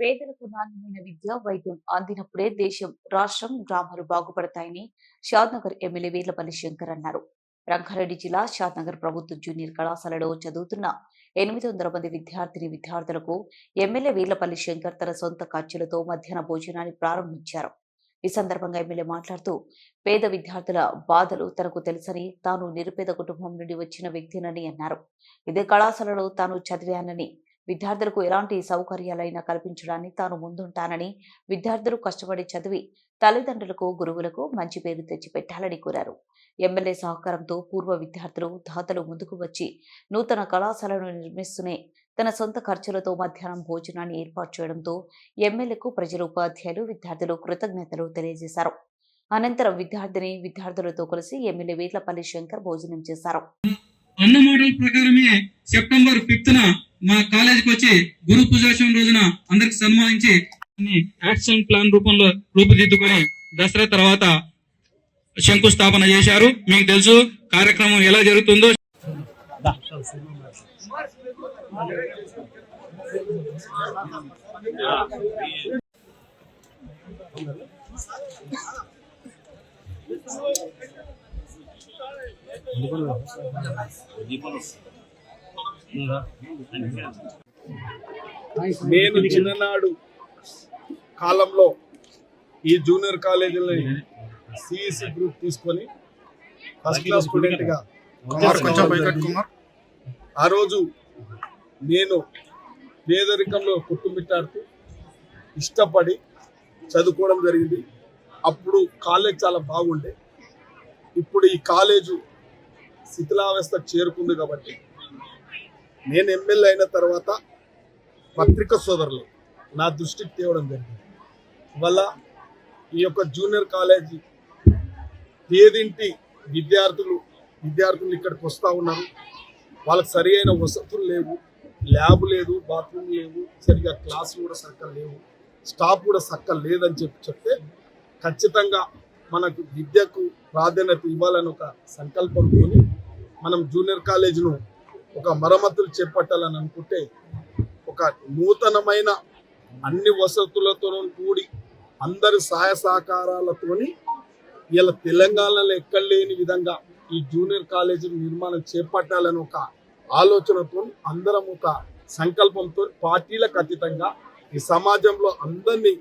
పేదలకు నాణ్యమైన విద్య వైద్యం అందినప్పుడే దేశం రాష్ట్రం గ్రామాలు బాగుపడతాయని షాద్నగర్ ఎమ్మెల్యే వీర్లపల్లి శంకర్ అన్నారు. రంగారెడ్డి జిల్లా షాద్నగర్ ప్రభుత్వ జూనియర్ కళాశాలలో చదువుతున్న ఎనిమిది వందల మంది విద్యార్థిని విద్యార్థులకు ఎమ్మెల్యే వీర్లపల్లి శంకర్ తన సొంత ఖర్చులతో మధ్యాహ్న భోజనాన్ని ప్రారంభించారు. ఈ సందర్భంగా ఎమ్మెల్యే మాట్లాడుతూ పేద విద్యార్థుల బాధలు తనకు తెలుసని తాను నిరుపేద కుటుంబం నుండి వచ్చిన వ్యక్తినని అన్నారు. ఇదే కళాశాలలో తాను చదివానని విద్యార్థులకు ఎలాంటి సౌకర్యాలైనా కల్పించడాన్ని తాను ముందుంటానని విద్యార్థులు కష్టపడి చదివి తల్లిదండ్రులకు గురువులకు మంచి పేరు తెచ్చిపెట్టాలని కోరారు. ఎమ్మెల్యే సహకారంతో పూర్వ విద్యార్థులు దాతలు ముందుకు వచ్చి నూతన కళాశాలను నిర్మిస్తూనే తన సొంత ఖర్చులతో మధ్యాహ్నం భోజనాన్ని ఏర్పాటు చేయడంతో ఎమ్మెల్యేకు ప్రజలు ఉపాధ్యాయులు విద్యార్థులు కృతజ్ఞతలు తెలియజేశారు. అనంతరం విద్యార్థిని విద్యార్థులతో కలిసి ఎమ్మెల్యే వీర్లపల్లి శంకర్ భోజనం చేశారు. అన్న మోడల్ ప్రకారమే సెప్టెంబర్ ఫిఫ్త్ మా కాలేజీకి వచ్చి గురు పూజోత్సవం రోజున అందరికి సన్మానించి యాక్షన్ ప్లాన్ రూపంలో రూపుదిద్దుకొని దసరా తర్వాత శంకుస్థాపన చేశారు. మీకు తెలుసు కార్యక్రమం ఎలా జరుగుతుందో. నేను చిన్ననాడు కాలంలో ఈ జూనియర్ కాలేజీని సిఈసి గ్రూప్ తీసుకొని ఫస్ట్ క్లాస్ స్టూడెంట్గా ఆ రోజు నేను పేదరికంలో కొట్టుమిట్టాడుతూ ఇష్టపడి చదువుకోవడం జరిగింది. అప్పుడు కాలేజ్ చాలా బాగుండే. ఇప్పుడు ఈ కాలేజు శిథిలావస్థ చేరుకుంది కాబట్టి నేను ఎమ్మెల్యే అయిన తర్వాత పత్రిక సోదరులు నా దృష్టికి తేవడం జరిగింది. వల్ల ఈ యొక్క జూనియర్ కాలేజీ పేదింటి విద్యార్థులు విద్యార్థులు ఇక్కడికి వస్తూ ఉన్నారు. వాళ్ళకి సరి అయిన వసతులు లేవు ల్యాబ్ లేదు బాత్రూమ్ లేవు సరిగా క్లాసులు కూడా సక్కలు లేవు స్టాఫ్ కూడా సక్కలు లేదని చెప్పి చెప్తే ఖచ్చితంగా మనకు విద్యకు ప్రాధాన్యత ఇవ్వాలని ఒక సంకల్పంతో మనం జూనియర్ కాలేజీను ఒక మరమ్మతులు చేపట్టాలని అనుకుంటే ఒక నూతనమైన అన్ని వసతులతో కూడి అందరి సహాయ సహకారాలతోని ఇలా తెలంగాణలో ఎక్కడ లేని విధంగా ఈ జూనియర్ కాలేజీ నిర్మాణం చేపట్టాలని ఒక ఆలోచనతో అందరం ఒక సంకల్పంతో పార్టీలకు అతీతంగా ఈ సమాజంలో అందరినీ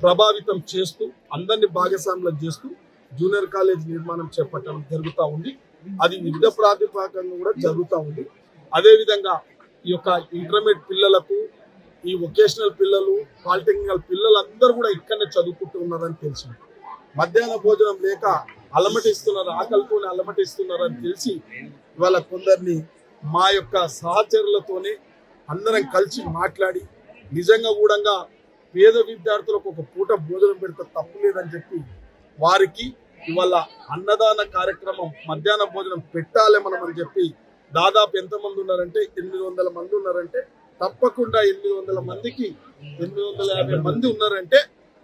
ప్రభావితం చేస్తూ అందరినీ భాగస్వాములం చేస్తూ జూనియర్ కాలేజ్ నిర్మాణం చేపట్టడం జరుగుతూ ఉంది. అది యుద్ధ ప్రాతిపాకంగా కూడా జరుగుతూ ఉంది. అదేవిధంగా ఈ యొక్క ఇంటర్మీడియట్ పిల్లలకు ఈ వొకేషనల్ పిల్లలు పాలిటెక్నికల్ పిల్లలందరూ కూడా ఇక్కడనే చదువుకుంటూ ఉన్నారని తెలిసింది. మధ్యాహ్న భోజనం లేక అలమటిస్తున్నారు ఆకలితోనే అలమటిస్తున్నారని తెలిసి ఇవాళ కొందరిని మా యొక్క సహచరులతోనే అందరం కలిసి మాట్లాడి నిజంగా కూడా పేద విద్యార్థులకు ఒక పూట భోజనం పెడితే తప్పు లేదని చెప్పి వారికి ఇవాళ అన్నదాన కార్యక్రమం మధ్యాహ్న భోజనం పెట్టాలి మనం అని చెప్పి దాదాపు ఎంతమంది ఉన్నారంటే ఎనిమిది వందల మంది ఉన్నారంటే తప్పకుండా ఎనిమిది వందల మందికి ఎనిమిది వందల యాభై మంది ఉన్నారంటే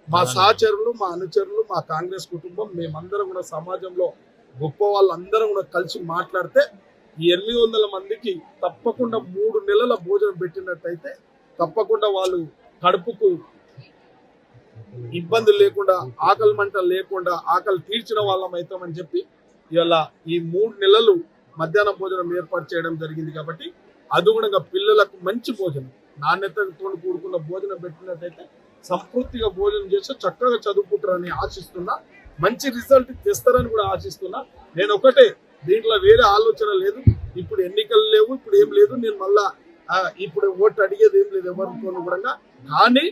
మా సహచరులు మా అనుచరులు మా కాంగ్రెస్ కుటుంబం మేమందరం కూడా సమాజంలో గొప్ప వాళ్ళందరం కూడా కలిసి మాట్లాడితే ఈ ఎనిమిది వందల మందికి తప్పకుండా మూడు నెలల భోజనం పెట్టినట్టయితే తప్పకుండా వాళ్ళు కడుపుకు ఇబ్బంది లేకుండా ఆకలి మంట లేకుండా ఆకలి తీర్చిన వాళ్ళం అవుతామని చెప్పి ఇవాళ ఈ మూడు నెలలు మధ్యాహ్న భోజనం ఏర్పాటు చేయడం జరిగింది కాబట్టి అనుగుణంగా పిల్లలకు మంచి భోజనం నాణ్యతతో కూడుకున్న భోజనం పెట్టినట్టయితే సంపూర్తిగా భోజనం చేస్తే చక్కగా చదువుకుంటారని ఆశిస్తున్నా. మంచి రిజల్ట్ తెస్తారని కూడా ఆశిస్తున్నా. నేను ఒకటే దీంట్లో వేరే ఆలోచన లేదు. ఇప్పుడు ఎన్నికలు లేవు ఇప్పుడు ఏం లేదు. నేను మళ్ళా ఇప్పుడు ఓటు అడిగేది ఏం లేదు ఎవరితో కూడా. కానీ